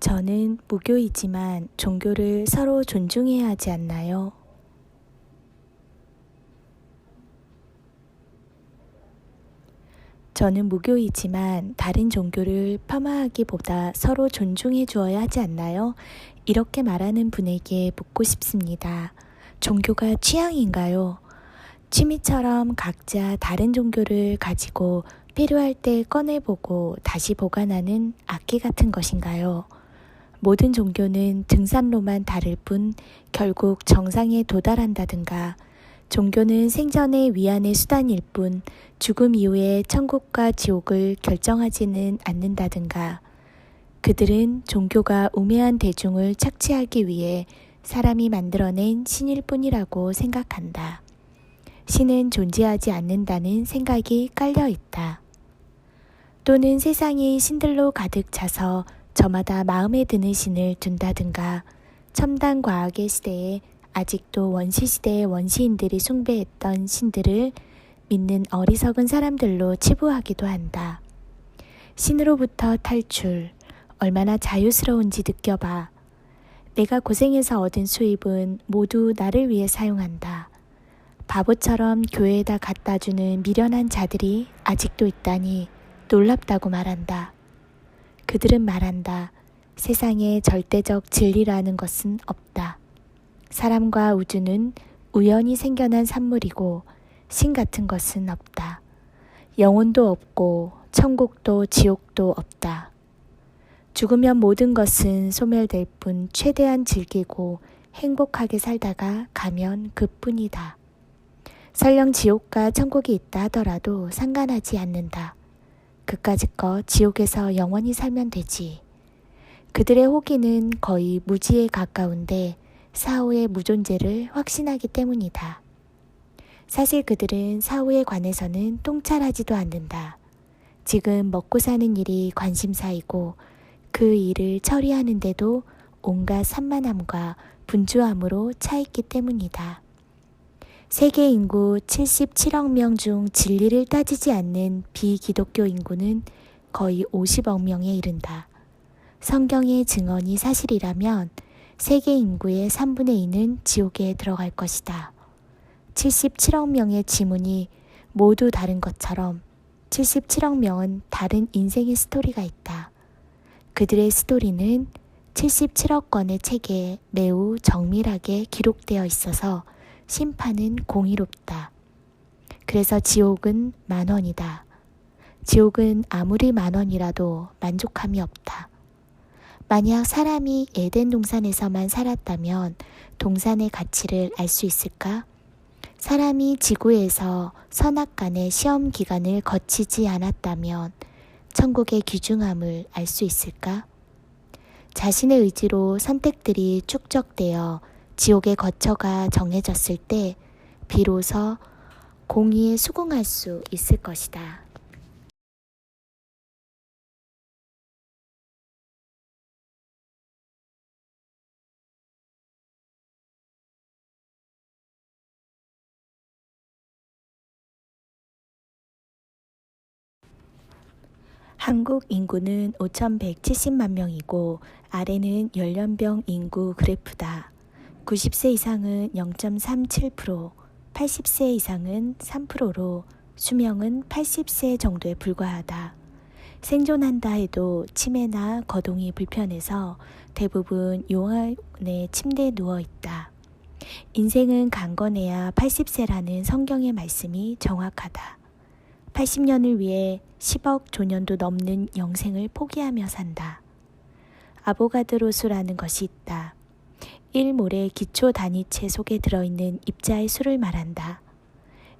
저는 무교이지만 종교를 서로 존중해야 하지 않나요? 저는 무교이지만 다른 종교를 폄하하기보다 서로 존중해 주어야 하지 않나요? 이렇게 말하는 분에게 묻고 싶습니다. 종교가 취향인가요? 취미처럼 각자 다른 종교를 가지고 필요할 때 꺼내보고 다시 보관하는 악기 같은 것인가요? 모든 종교는 등산로만 다를 뿐 결국 정상에 도달한다든가 종교는 생전의 위안의 수단일 뿐 죽음 이후에 천국과 지옥을 결정하지는 않는다든가 그들은 종교가 우매한 대중을 착취하기 위해 사람이 만들어낸 신일 뿐이라고 생각한다. 신은 존재하지 않는다는 생각이 깔려 있다. 또는 세상이 신들로 가득 차서 저마다 마음에 드는 신을 둔다든가 첨단 과학의 시대에 아직도 원시 시대의 원시인들이 숭배했던 신들을 믿는 어리석은 사람들로 치부하기도 한다. 신으로부터 탈출, 얼마나 자유스러운지 느껴봐. 내가 고생해서 얻은 수입은 모두 나를 위해 사용한다. 바보처럼 교회에다 갖다 주는 미련한 자들이 아직도 있다니 놀랍다고 말한다. 그들은 말한다. 세상에 절대적 진리라는 것은 없다. 사람과 우주는 우연히 생겨난 산물이고 신 같은 것은 없다. 영혼도 없고 천국도 지옥도 없다. 죽으면 모든 것은 소멸될 뿐 최대한 즐기고 행복하게 살다가 가면 그뿐이다. 설령 지옥과 천국이 있다 하더라도 상관하지 않는다. 그까짓 거 지옥에서 영원히 살면 되지. 그들의 호기는 거의 무지에 가까운데 사후의 무존재를 확신하기 때문이다. 사실 그들은 사후에 관해서는 통찰하지도 않는다. 지금 먹고 사는 일이 관심사이고 그 일을 처리하는데도 온갖 산만함과 분주함으로 차있기 때문이다. 세계 인구 77억 명 중 진리를 따지지 않는 비기독교 인구는 거의 50억 명에 이른다. 성경의 증언이 사실이라면 세계 인구의 3분의 2는 지옥에 들어갈 것이다. 77억 명의 지문이 모두 다른 것처럼 77억 명은 다른 인생의 스토리가 있다. 그들의 스토리는 77억 권의 책에 매우 정밀하게 기록되어 있어서 심판은 공의롭다. 그래서 지옥은 만 원이다. 지옥은 아무리 만 원이라도 만족함이 없다. 만약 사람이 에덴 동산에서만 살았다면 동산의 가치를 알 수 있을까? 사람이 지구에서 선악 간의 시험 기간을 거치지 않았다면 천국의 귀중함을 알 수 있을까? 자신의 의지로 선택들이 축적되어 지옥의 거처가 정해졌을 때 비로소 공의에 수긍할 수 있을 것이다. 한국 인구는 5,170만 명이고 아래는 연령별 인구 그래프다. 90세 이상은 0.37%, 80세 이상은 3%로 수명은 80세 정도에 불과하다. 생존한다 해도 치매나 거동이 불편해서 대부분 용안의 침대에 누워 있다. 인생은 강건해야 80세라는 성경의 말씀이 정확하다. 80년을 위해 10억 조년도 넘는 영생을 포기하며 산다. 아보가드로수라는 것이 있다. 1몰의 기초 단위체 속에 들어있는 입자의 수를 말한다.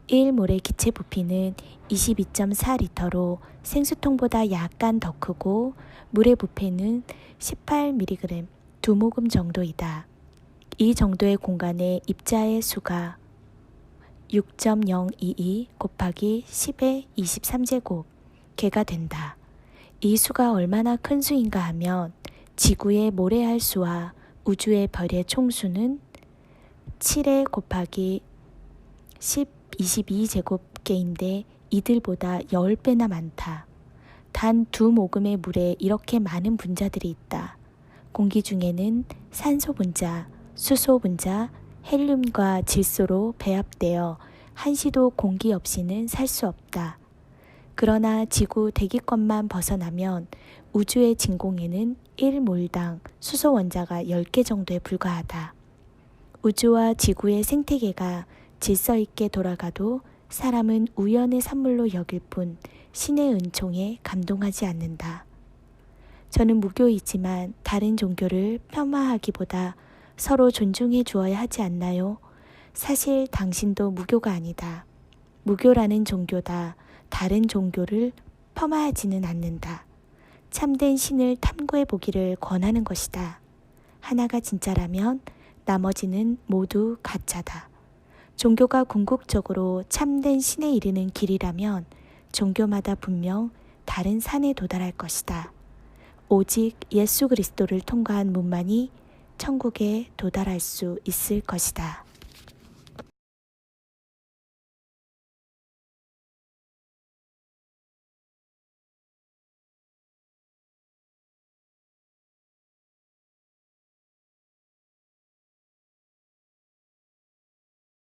1몰의 기체 부피는 22.4리터로 생수통보다 약간 더 크고 물의 부피는 18mg, 두 모금 정도이다. 이 정도의 공간에 입자의 수가 6.022 곱하기 10의 23제곱 개가 된다. 이 수가 얼마나 큰 수인가 하면 지구의 모래알 수와 우주의 별의 총수는 7에 곱하기 10, 22제곱개인데 이들보다 10배나 많다. 단 두 모금의 물에 이렇게 많은 분자들이 있다. 공기 중에는 산소 분자, 수소 분자, 헬륨과 질소로 배합되어 한시도 공기 없이는 살 수 없다. 그러나 지구 대기권만 벗어나면 우주의 진공에는 1몰당 수소 원자가 10개 정도에 불과하다. 우주와 지구의 생태계가 질서 있게 돌아가도 사람은 우연의 산물로 여길 뿐 신의 은총에 감동하지 않는다. 저는 무교이지만 다른 종교를 폄하하기보다 서로 존중해 주어야 하지 않나요? 사실 당신도 무교가 아니다. 무교라는 종교다. 다른 종교를 폄하하지는 않는다. 참된 신을 탐구해 보기를 권하는 것이다. 하나가 진짜라면 나머지는 모두 가짜다. 종교가 궁극적으로 참된 신에 이르는 길이라면 종교마다 분명 다른 산에 도달할 것이다. 오직 예수 그리스도를 통과한 문만이 천국에 도달할 수 있을 것이다.